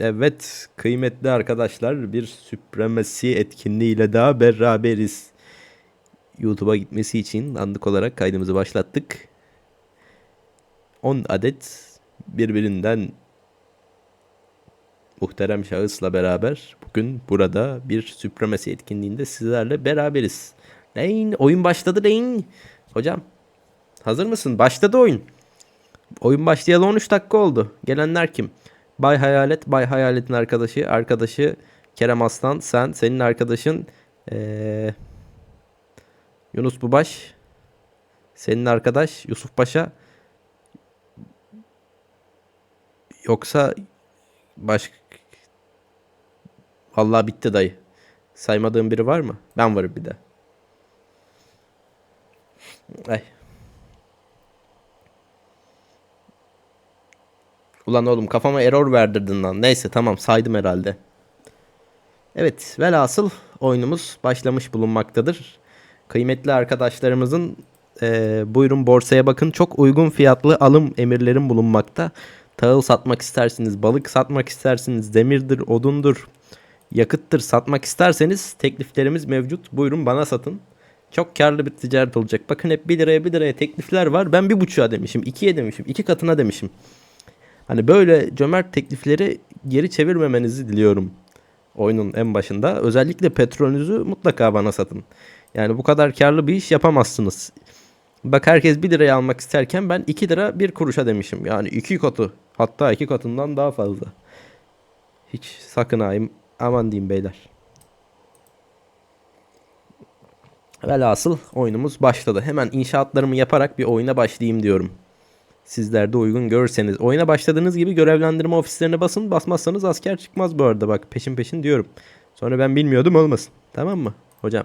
Evet kıymetli arkadaşlar bir Supremacy etkinliğiyle daha beraberiz. YouTube'a gitmesi için anlık olarak kaydımızı başlattık. 10 adet birbirinden muhterem şahısla beraber bugün burada bir Supremacy etkinliğinde sizlerle beraberiz. Lane oyun başladı Lane. Hocam hazır mısın? Başladı oyun. Oyun başlayalı 13 dakika oldu. Gelenler kim? Bay Hayalet, Bay Hayalet'in arkadaşı, arkadaşı Kerem Aslan, sen, senin arkadaşın ee, Yunus Bubaş, senin arkadaş Yusuf Paşa, yoksa baş Vallahi bitti dayı. Saymadığın biri var mı? Ben varım bir de. Ay. Ulan oğlum kafama error verdirdin lan. Neyse tamam saydım herhalde. Evet velhasıl oyunumuz başlamış bulunmaktadır. Kıymetli arkadaşlarımızın eee, buyurun borsaya bakın çok uygun fiyatlı alım emirlerim bulunmakta. Tahıl satmak istersiniz, balık satmak istersiniz, demirdir, odundur, yakıttır satmak isterseniz tekliflerimiz mevcut. Buyurun bana satın. Çok karlı bir ticaret olacak. Bakın hep 1 liraya 1 liraya teklifler var. Ben 1,5'a demişim, 2'ye demişim, 2 katına demişim. Hani böyle cömert teklifleri geri çevirmemenizi diliyorum oyunun en başında. Özellikle petrolünüzü mutlaka bana satın. Yani bu kadar karlı bir iş yapamazsınız. Bak herkes 1 liraya almak isterken ben 2 lira 1 kuruşa demişim. Yani 2 katı hatta 2 katından daha fazla. Hiç sakın ha aman diyeyim beyler. Velhasıl oyunumuz başladı. Hemen inşaatlarımı yaparak bir oyuna başlayayım diyorum. Sizler de uygun görürseniz. Oyuna başladığınız gibi görevlendirme ofislerine basın. Basmazsanız asker çıkmaz bu arada bak peşin peşin diyorum. Sonra ben bilmiyordum olmasın. Tamam mı hocam?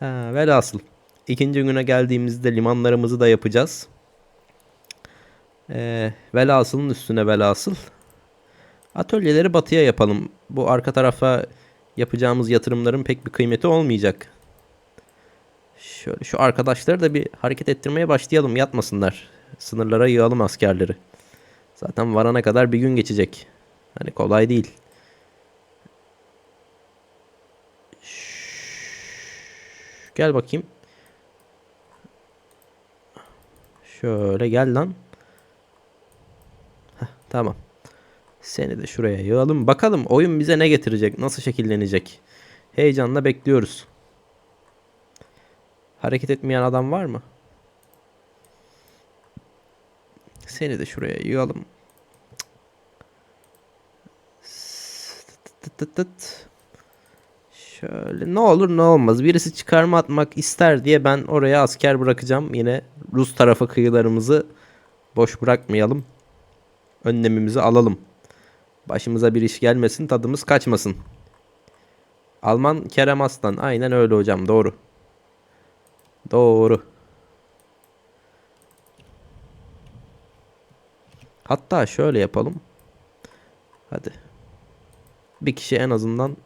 Ha, velhasıl. ikinci güne geldiğimizde limanlarımızı da yapacağız. Ee, velhasılın üstüne velhasıl. Atölyeleri batıya yapalım. Bu arka tarafa yapacağımız yatırımların pek bir kıymeti olmayacak. Şöyle şu arkadaşları da bir hareket ettirmeye başlayalım. Yatmasınlar. Sınırlara yığalım askerleri. Zaten varana kadar bir gün geçecek. Hani kolay değil. Gel bakayım. Şöyle gel lan. Heh, tamam. Seni de şuraya yığalım. Bakalım oyun bize ne getirecek? Nasıl şekillenecek? Heyecanla bekliyoruz. Hareket etmeyen adam var mı? Seni de şuraya yığalım. Şöyle ne olur ne olmaz. Birisi çıkarma atmak ister diye ben oraya asker bırakacağım. Yine Rus tarafı kıyılarımızı boş bırakmayalım. Önlemimizi alalım. Başımıza bir iş gelmesin, tadımız kaçmasın. Alman Kerem Aslan. Aynen öyle hocam. Doğru. Doğru. Hatta şöyle yapalım. Hadi. Bir kişi en azından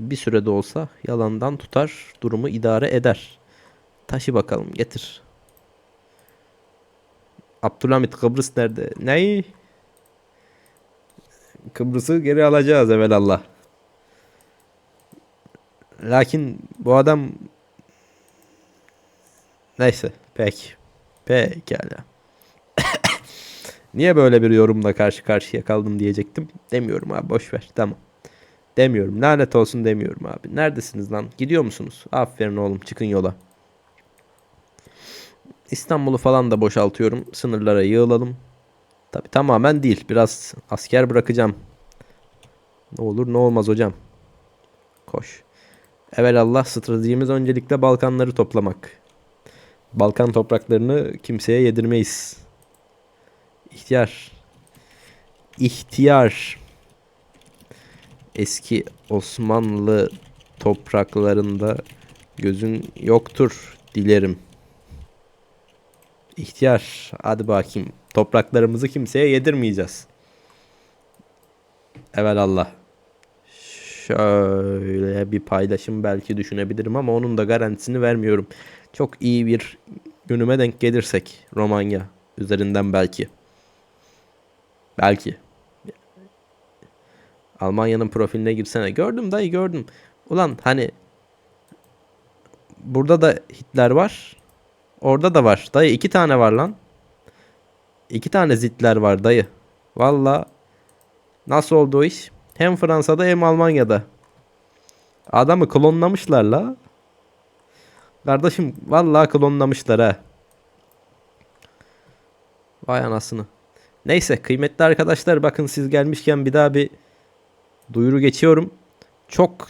bir sürede olsa yalandan tutar, durumu idare eder. Taşı bakalım, getir. Abdülhamit Kıbrıs nerede? Ney? Kıbrıs'ı geri alacağız evelallah. Lakin bu adam neyse peki. Pekala. Niye böyle bir yorumla karşı karşıya kaldım diyecektim. Demiyorum abi boş ver. Tamam. Demiyorum. Lanet olsun demiyorum abi. Neredesiniz lan? Gidiyor musunuz? Aferin oğlum çıkın yola. İstanbul'u falan da boşaltıyorum. Sınırlara yığılalım. Tabi tamamen değil. Biraz asker bırakacağım. Ne olur ne olmaz hocam. Koş. Evelallah stratejimiz öncelikle Balkanları toplamak. Balkan topraklarını kimseye yedirmeyiz. İhtiyar. İhtiyar. Eski Osmanlı topraklarında gözün yoktur dilerim. İhtiyar. Hadi bakayım. Topraklarımızı kimseye yedirmeyeceğiz. Evelallah. Şöyle bir paylaşım belki düşünebilirim ama onun da garantisini vermiyorum. Çok iyi bir günüme denk gelirsek Romanya üzerinden belki. Belki. Almanya'nın profiline girsene. Gördüm dayı gördüm. Ulan hani burada da Hitler var. Orada da var. Dayı iki tane var lan. İki tane Zitler var dayı. Valla nasıl oldu o iş? Hem Fransa'da hem Almanya'da. Adamı klonlamışlar la. Kardeşim vallahi klonlamışlar ha. Vay anasını. Neyse kıymetli arkadaşlar bakın siz gelmişken bir daha bir duyuru geçiyorum. Çok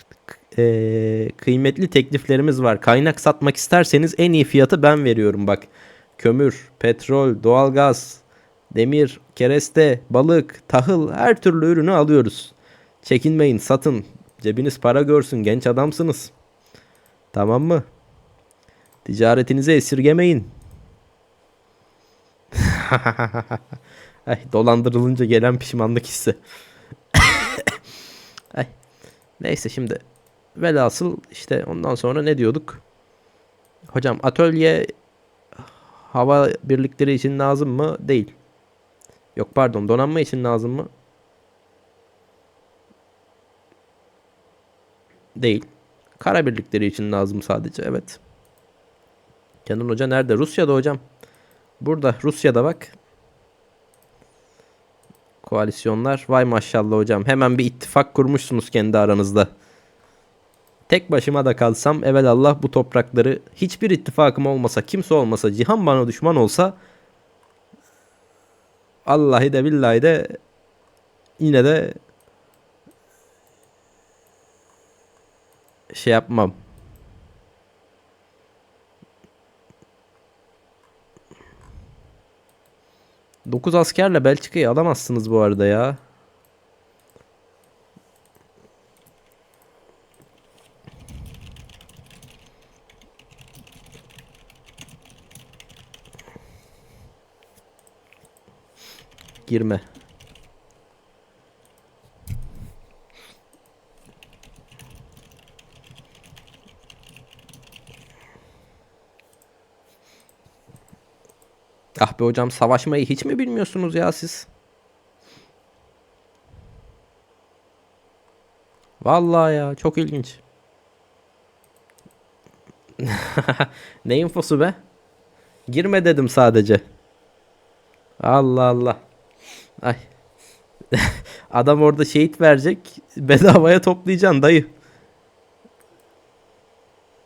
eee, kıymetli tekliflerimiz var. Kaynak satmak isterseniz en iyi fiyatı ben veriyorum bak. Kömür, petrol, doğalgaz, demir, kereste, balık, tahıl her türlü ürünü alıyoruz. Çekinmeyin satın. Cebiniz para görsün genç adamsınız. Tamam mı? Ticaretinizi esirgemeyin. Ay, dolandırılınca gelen pişmanlık hissi. Ay. Neyse şimdi velhasıl işte ondan sonra ne diyorduk? Hocam atölye hava birlikleri için lazım mı? Değil. Yok pardon donanma için lazım mı? Değil. Kara birlikleri için lazım sadece evet. Kenan Hoca nerede? Rusya'da hocam. Burada Rusya'da bak. Koalisyonlar. Vay maşallah hocam. Hemen bir ittifak kurmuşsunuz kendi aranızda. Tek başıma da kalsam evelallah bu toprakları hiçbir ittifakım olmasa kimse olmasa cihan bana düşman olsa Allahi de billahi de yine de şey yapmam. Dokuz askerle Belçika'yı alamazsınız bu arada ya. Girme. Ah be hocam savaşmayı hiç mi bilmiyorsunuz ya siz? Vallahi ya çok ilginç. ne infosu be? Girme dedim sadece. Allah Allah. Ay. Adam orada şehit verecek. Bedavaya toplayacaksın dayı.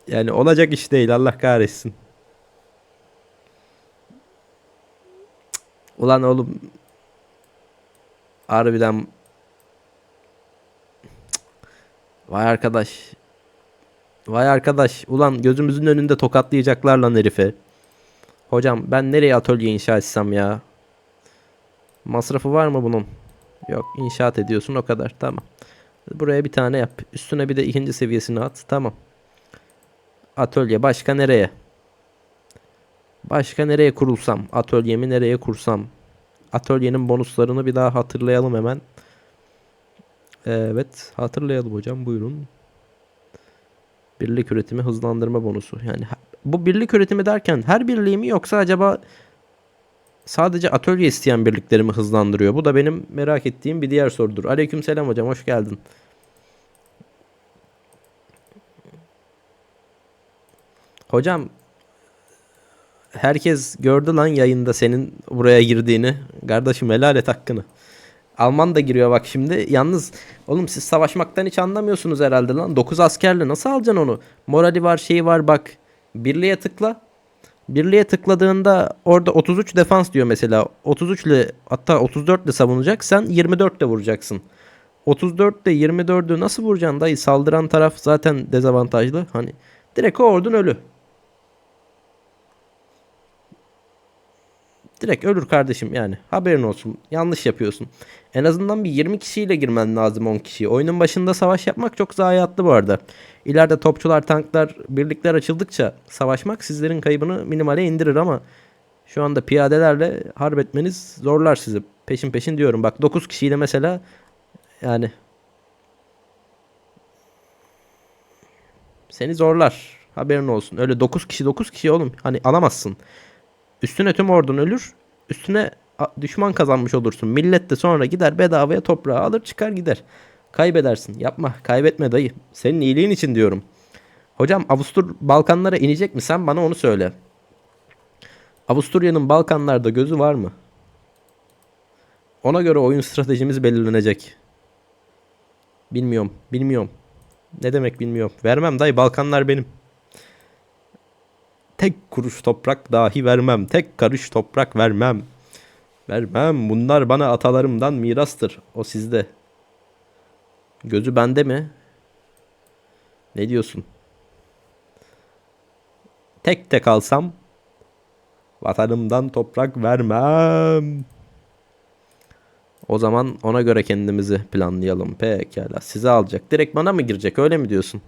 Yani olacak iş değil Allah kahretsin. Ulan oğlum. Harbiden. Vay arkadaş. Vay arkadaş. Ulan gözümüzün önünde tokatlayacaklar lan herifi. Hocam ben nereye atölye inşa etsem ya? Masrafı var mı bunun? Yok inşaat ediyorsun o kadar tamam. Buraya bir tane yap. Üstüne bir de ikinci seviyesini at. Tamam. Atölye başka nereye? Başka nereye kurulsam? Atölyemi nereye kursam? Atölyenin bonuslarını bir daha hatırlayalım hemen. Evet hatırlayalım hocam buyurun. Birlik üretimi hızlandırma bonusu. Yani bu birlik üretimi derken her birliği mi yoksa acaba sadece atölye isteyen birlikleri mi hızlandırıyor? Bu da benim merak ettiğim bir diğer sorudur. Aleykümselam hocam hoş geldin. Hocam herkes gördü lan yayında senin buraya girdiğini. Kardeşim helal et hakkını. Alman da giriyor bak şimdi. Yalnız oğlum siz savaşmaktan hiç anlamıyorsunuz herhalde lan. 9 askerle nasıl alacaksın onu? Morali var şeyi var bak. Birliğe tıkla. Birliğe tıkladığında orada 33 defans diyor mesela. 33 ile hatta 34 ile savunacak. Sen 24 ile vuracaksın. 34 ile 24'ü nasıl vuracaksın dayı? Saldıran taraf zaten dezavantajlı. Hani direkt o ordun ölü. Direkt ölür kardeşim yani. Haberin olsun. Yanlış yapıyorsun. En azından bir 20 kişiyle girmen lazım 10 kişiyi. Oyunun başında savaş yapmak çok zayiatlı bu arada. İleride topçular, tanklar, birlikler açıldıkça savaşmak sizlerin kaybını minimale indirir ama şu anda piyadelerle harp etmeniz zorlar sizi. Peşin peşin diyorum. Bak 9 kişiyle mesela yani seni zorlar. Haberin olsun. Öyle 9 kişi 9 kişi oğlum. Hani alamazsın. Üstüne tüm ordun ölür. Üstüne düşman kazanmış olursun. Millet de sonra gider bedavaya toprağı alır çıkar gider. Kaybedersin. Yapma. Kaybetme dayı. Senin iyiliğin için diyorum. Hocam Avustur Balkanlara inecek mi? Sen bana onu söyle. Avusturya'nın Balkanlarda gözü var mı? Ona göre oyun stratejimiz belirlenecek. Bilmiyorum. Bilmiyorum. Ne demek bilmiyorum. Vermem dayı Balkanlar benim. Tek kuruş toprak dahi vermem. Tek karış toprak vermem. Vermem. Bunlar bana atalarımdan mirastır. O sizde. Gözü bende mi? Ne diyorsun? Tek tek alsam vatanımdan toprak vermem. O zaman ona göre kendimizi planlayalım. Pekala. Size alacak. Direkt bana mı girecek? Öyle mi diyorsun?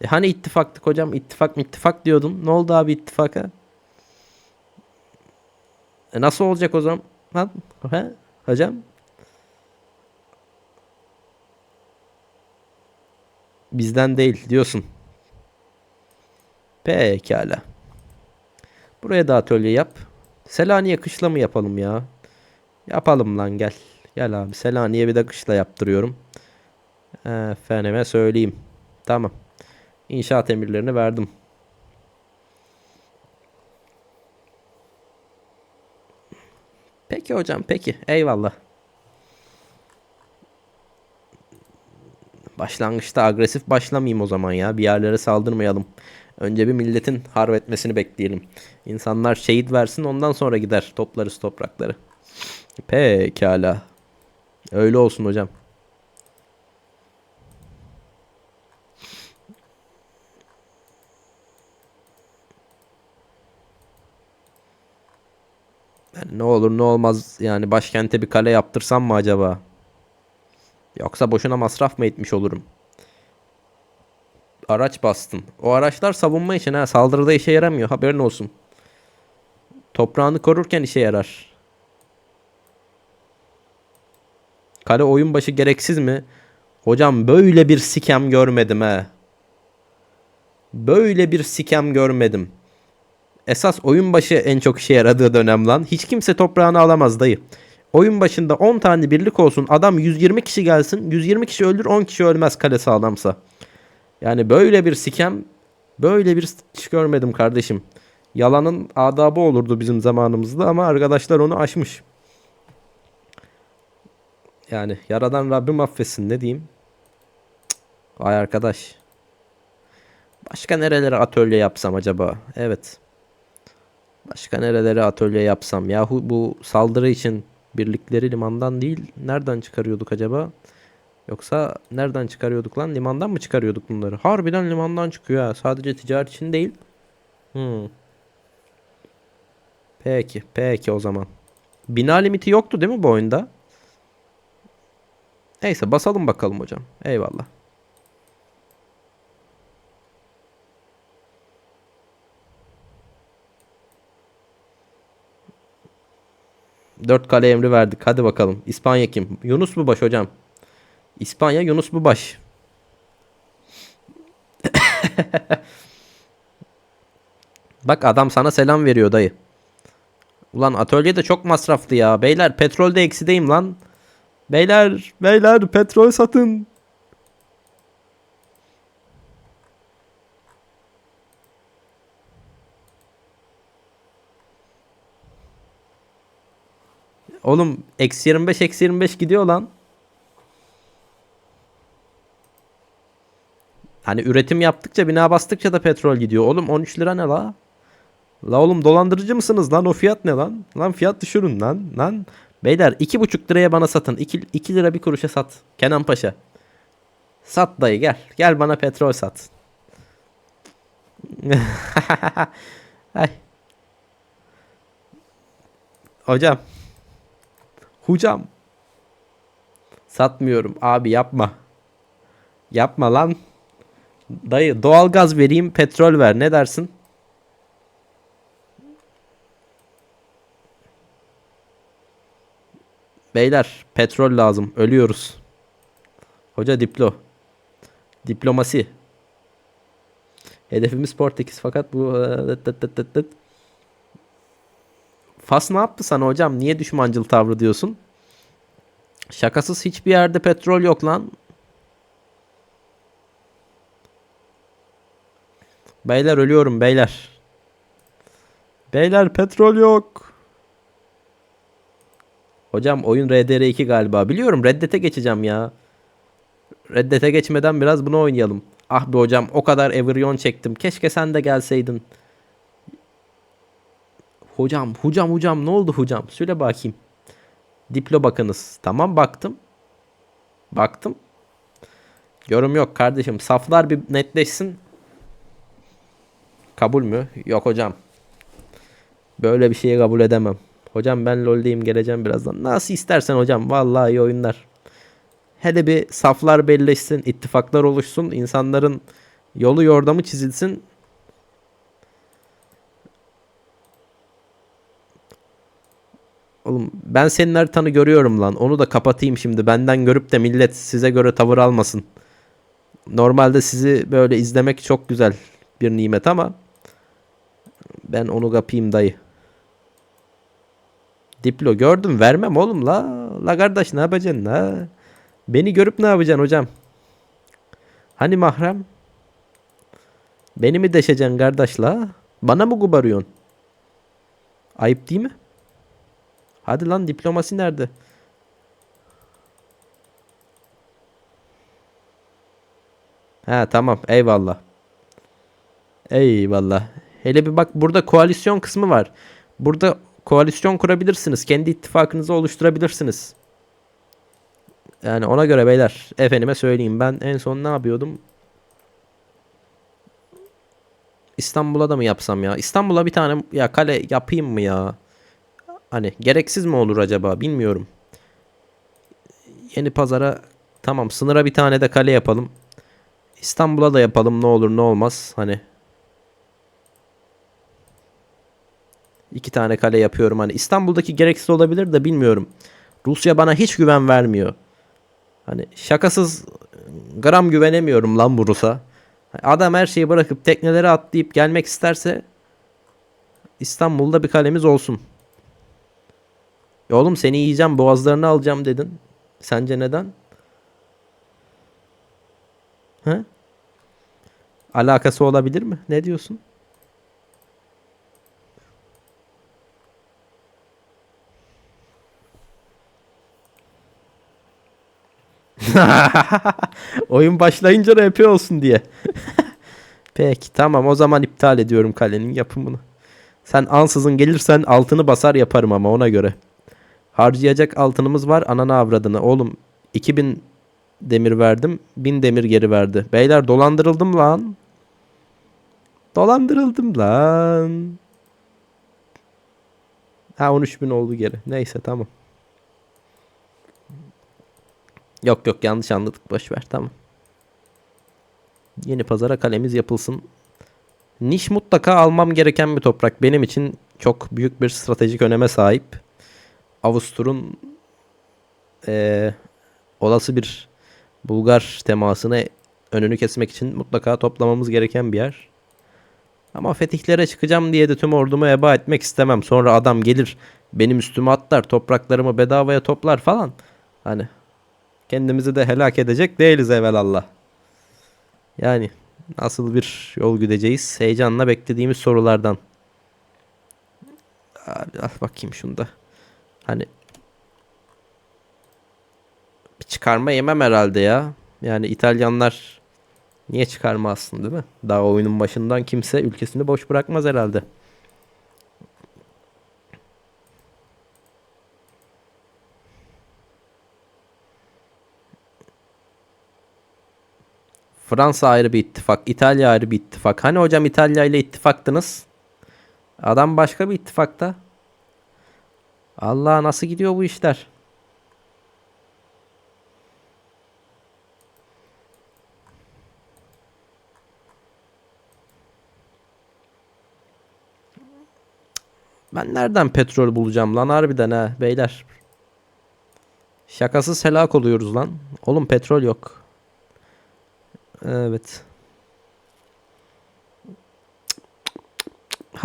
E hani ittifaktık hocam? İttifak mı ittifak diyordun. Ne oldu abi ittifaka? E nasıl olacak o zaman? He? Hocam? Bizden değil diyorsun. Pekala. Buraya da atölye yap. Selanik'e kışla mı yapalım ya? Yapalım lan gel. Gel abi Selanik'e bir de kışla yaptırıyorum. Efendime söyleyeyim. Tamam. İnşaat emirlerini verdim. Peki hocam peki. Eyvallah. Başlangıçta agresif başlamayayım o zaman ya. Bir yerlere saldırmayalım. Önce bir milletin harp etmesini bekleyelim. İnsanlar şehit versin ondan sonra gider toplarız toprakları. Pekala. Öyle olsun hocam. Ne olur ne olmaz yani başkente bir kale yaptırsam mı acaba? Yoksa boşuna masraf mı etmiş olurum? Araç bastın. O araçlar savunma için ha saldırıda işe yaramıyor haberin olsun. Toprağını korurken işe yarar. Kale oyun başı gereksiz mi? Hocam böyle bir sikem görmedim he. Böyle bir sikem görmedim. Esas oyun başı en çok işe yaradığı dönem lan. Hiç kimse toprağını alamaz dayı. Oyun başında 10 tane birlik olsun. Adam 120 kişi gelsin. 120 kişi ölür 10 kişi ölmez kale sağlamsa. Yani böyle bir sikem böyle bir iş görmedim kardeşim. Yalanın adabı olurdu bizim zamanımızda ama arkadaşlar onu aşmış. Yani yaradan Rabbim affetsin ne diyeyim. Vay arkadaş. Başka nerelere atölye yapsam acaba? Evet. Başka nerelere atölye yapsam? Yahu bu saldırı için birlikleri limandan değil nereden çıkarıyorduk acaba? Yoksa nereden çıkarıyorduk lan? Limandan mı çıkarıyorduk bunları? Harbiden limandan çıkıyor ha. Sadece ticaret için değil. Hmm. Peki. Peki o zaman. Bina limiti yoktu değil mi bu oyunda? Neyse basalım bakalım hocam. Eyvallah. Dört kale emri verdik. Hadi bakalım. İspanya kim? Yunus mu baş hocam? İspanya Yunus mu baş? Bak adam sana selam veriyor dayı. Ulan atölye de çok masraflı ya. Beyler petrolde eksideyim lan. Beyler, beyler petrol satın. Oğlum eksi 25 eksi 25 gidiyor lan. Hani üretim yaptıkça bina bastıkça da petrol gidiyor. Oğlum 13 lira ne la? La oğlum dolandırıcı mısınız lan? O fiyat ne lan? Lan fiyat düşürün lan. Lan. Beyler 2,5 liraya bana satın. 2, 2 lira bir kuruşa sat. Kenan Paşa. Sat dayı gel. Gel bana petrol sat. Ay. Hocam. Hocam. Satmıyorum. Abi yapma. Yapma lan. Dayı doğalgaz vereyim petrol ver ne dersin? Beyler petrol lazım ölüyoruz. Hoca diplo. Diplomasi. Hedefimiz Portekiz fakat bu Fas ne yaptı sana hocam? Niye düşmancıl tavrı diyorsun? Şakasız hiçbir yerde petrol yok lan. Beyler ölüyorum beyler. Beyler petrol yok. Hocam oyun RDR2 galiba. Biliyorum Reddit'e geçeceğim ya. Reddit'e geçmeden biraz bunu oynayalım. Ah be hocam o kadar Everyon çektim. Keşke sen de gelseydin. Hocam, hocam, hocam ne oldu hocam? Söyle bakayım. Diplo bakınız. Tamam baktım. Baktım. Yorum yok kardeşim. Saflar bir netleşsin. Kabul mü? Yok hocam. Böyle bir şeyi kabul edemem. Hocam ben LoL'deyim geleceğim birazdan. Nasıl istersen hocam. Vallahi iyi oyunlar. Hele bir saflar belleşsin, ittifaklar oluşsun, insanların yolu yordamı çizilsin. Oğlum ben senin haritanı görüyorum lan. Onu da kapatayım şimdi. Benden görüp de millet size göre tavır almasın. Normalde sizi böyle izlemek çok güzel bir nimet ama ben onu kapayım dayı. Diplo gördüm vermem oğlum la. La kardeş ne yapacaksın la? Beni görüp ne yapacaksın hocam? Hani mahrem? Beni mi deşeceksin kardeş la? Bana mı gubarıyorsun? Ayıp değil mi? Hadi lan diplomasi nerede? Ha tamam eyvallah. Eyvallah. Hele bir bak burada koalisyon kısmı var. Burada koalisyon kurabilirsiniz. Kendi ittifakınızı oluşturabilirsiniz. Yani ona göre beyler efendime söyleyeyim ben en son ne yapıyordum? İstanbul'a da mı yapsam ya? İstanbul'a bir tane ya kale yapayım mı ya? Hani gereksiz mi olur acaba bilmiyorum. Yeni pazara tamam sınıra bir tane de kale yapalım. İstanbul'a da yapalım ne olur ne olmaz hani. İki tane kale yapıyorum hani İstanbul'daki gereksiz olabilir de bilmiyorum. Rusya bana hiç güven vermiyor. Hani şakasız gram güvenemiyorum lan bu Rus'a. Adam her şeyi bırakıp teknelere atlayıp gelmek isterse İstanbul'da bir kalemiz olsun. Ya oğlum seni yiyeceğim boğazlarını alacağım dedin. Sence neden? He? Alakası olabilir mi? Ne diyorsun? Oyun başlayınca RP olsun diye. Peki tamam o zaman iptal ediyorum kalenin yapımını. Sen ansızın gelirsen altını basar yaparım ama ona göre. Harcayacak altınımız var anana avradını. Oğlum 2000 demir verdim 1000 demir geri verdi. Beyler dolandırıldım lan. Dolandırıldım lan. Ha 13.000 oldu geri. Neyse tamam. Yok yok yanlış anladık. Boş ver tamam. Yeni pazara kalemiz yapılsın. Niş mutlaka almam gereken bir toprak. Benim için çok büyük bir stratejik öneme sahip. Avustur'un eee, olası bir Bulgar temasını önünü kesmek için mutlaka toplamamız gereken bir yer. Ama fetihlere çıkacağım diye de tüm ordumu eba etmek istemem. Sonra adam gelir benim üstüme atlar topraklarımı bedavaya toplar falan. Hani kendimizi de helak edecek değiliz evelallah. Yani nasıl bir yol gideceğiz? Heyecanla beklediğimiz sorulardan. Abi al bakayım şunda. Hani bir çıkarma yemem herhalde ya. Yani İtalyanlar niye çıkarmazsın değil mi? Daha oyunun başından kimse ülkesini boş bırakmaz herhalde. Fransa ayrı bir ittifak, İtalya ayrı bir ittifak. Hani hocam İtalya ile ittifaktınız? Adam başka bir ittifakta. Allah nasıl gidiyor bu işler? Ben nereden petrol bulacağım lan harbiden ha beyler. Şakasız helak oluyoruz lan. Oğlum petrol yok. Evet.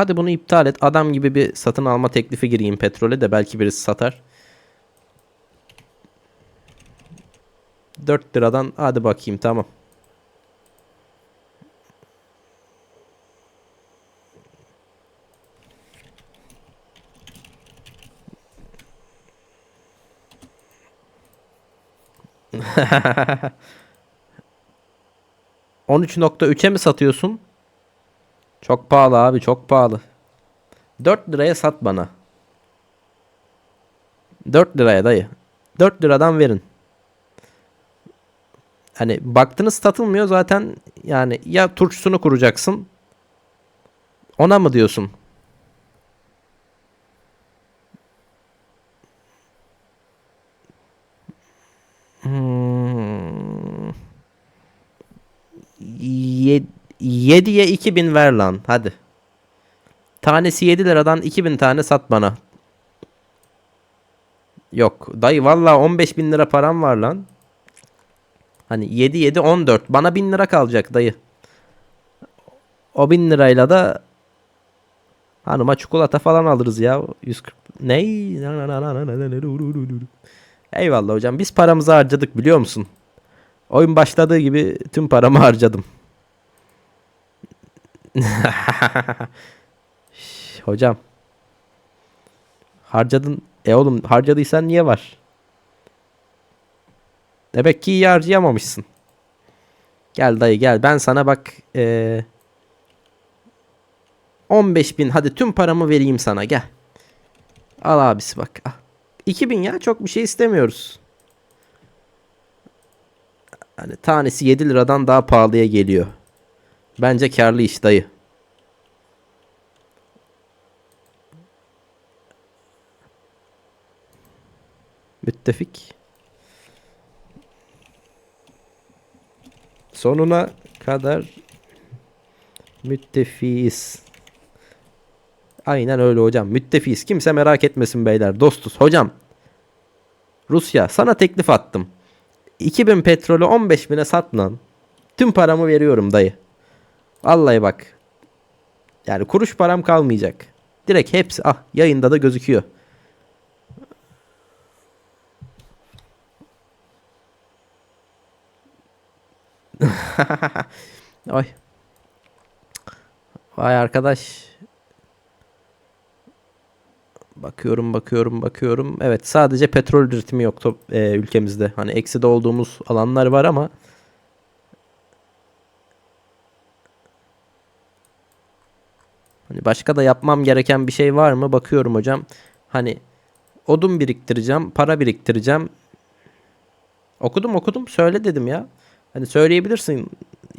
Hadi bunu iptal et. Adam gibi bir satın alma teklifi gireyim petrole de belki birisi satar. 4 liradan hadi bakayım tamam. ...13.3'e mi satıyorsun? Çok pahalı abi çok pahalı. 4 liraya sat bana. 4 liraya dayı. 4 liradan verin. Hani baktınız satılmıyor zaten yani ya turşusunu kuracaksın. Ona mı diyorsun? Hmm. 7'ye 2000 ver lan hadi. Tanesi 7 liradan 2000 tane sat bana. Yok dayı valla 15 bin lira param var lan. Hani 7 7 14 bana 1000 lira kalacak dayı. O 1000 lirayla da hanıma çikolata falan alırız ya. 140 ney? Eyvallah hocam biz paramızı harcadık biliyor musun? Oyun başladığı gibi tüm paramı harcadım. Hocam. Harcadın. E oğlum harcadıysan niye var? Demek ki iyi harcayamamışsın. Gel dayı gel. Ben sana bak. Ee, 15 bin. Hadi tüm paramı vereyim sana. Gel. Al abisi bak. Al. 2000 ya. Çok bir şey istemiyoruz. Hani tanesi 7 liradan daha pahalıya geliyor. Bence karlı iş dayı. Müttefik. Sonuna kadar müttefiyiz. Aynen öyle hocam. Müttefiyiz. Kimse merak etmesin beyler. Dostuz. Hocam. Rusya sana teklif attım. 2000 petrolü 15 bine sat lan. Tüm paramı veriyorum dayı. Vallahi bak. Yani kuruş param kalmayacak. Direkt hepsi ah yayında da gözüküyor. Ay. Vay arkadaş. Bakıyorum bakıyorum bakıyorum. Evet sadece petrol üretimi yok e, ülkemizde. Hani ekside olduğumuz alanlar var ama Hani başka da yapmam gereken bir şey var mı? Bakıyorum hocam. Hani odun biriktireceğim, para biriktireceğim. Okudum okudum. Söyle dedim ya. Hani söyleyebilirsin.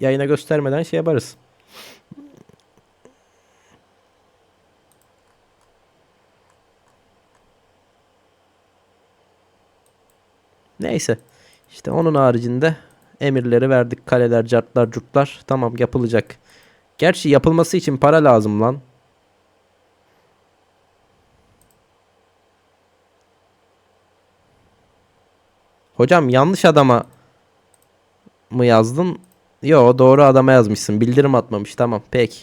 Yayına göstermeden şey yaparız. Neyse. İşte onun haricinde emirleri verdik. Kaleler, cartlar, curtlar. Tamam yapılacak. Gerçi yapılması için para lazım lan. Hocam yanlış adama mı yazdın? Yo doğru adama yazmışsın. Bildirim atmamış. Tamam peki.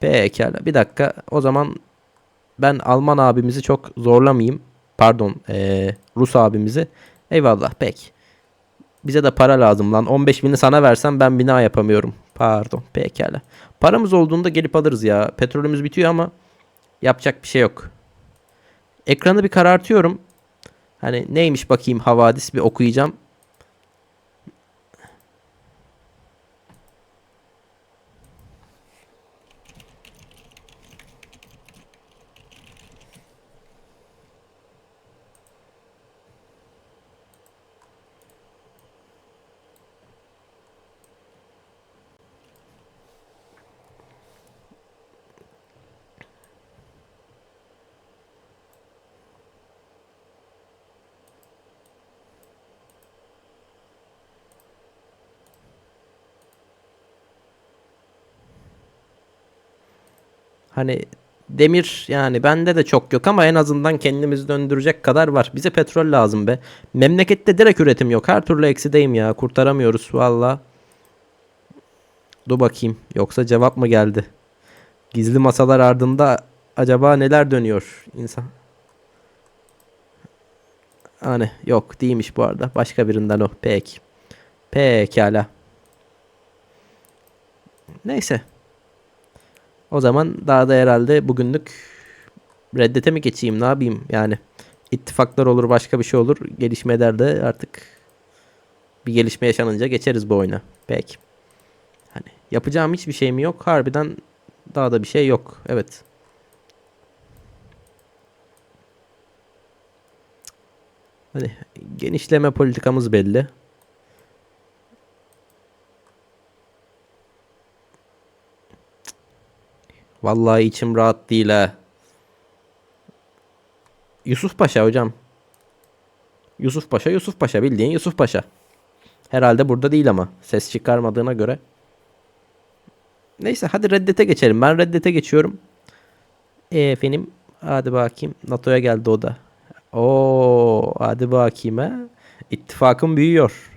Pekala. Bir dakika. O zaman ben Alman abimizi çok zorlamayayım. Pardon. Ee, Rus abimizi. Eyvallah pek. Bize de para lazım lan. 15 bini sana versem ben bina yapamıyorum. Pardon. Pekala. Paramız olduğunda gelip alırız ya. Petrolümüz bitiyor ama yapacak bir şey yok. Ekranı bir karartıyorum. Hani neymiş bakayım havadis bir okuyacağım. Hani demir yani bende de çok yok ama en azından kendimizi döndürecek kadar var. Bize petrol lazım be. Memlekette direkt üretim yok. Her türlü eksideyim ya. Kurtaramıyoruz valla. Dur bakayım. Yoksa cevap mı geldi? Gizli masalar ardında acaba neler dönüyor insan? Hani yok değilmiş bu arada. Başka birinden o. Peki. Pekala. Neyse. O zaman daha da herhalde bugünlük reddete mi geçeyim ne yapayım yani. ittifaklar olur başka bir şey olur. Gelişmelerde artık bir gelişme yaşanınca geçeriz bu oyuna. Peki. Hani yapacağım hiçbir şey mi yok? Harbiden daha da bir şey yok. Evet. Hani genişleme politikamız belli. Vallahi içim rahat değil ha. Yusuf Paşa hocam. Yusuf Paşa, Yusuf Paşa bildiğin Yusuf Paşa. Herhalde burada değil ama ses çıkarmadığına göre. Neyse hadi reddete geçelim. Ben reddete geçiyorum. E efendim hadi bakayım. NATO'ya geldi o da. Oo hadi bakayım ha. İttifakım büyüyor.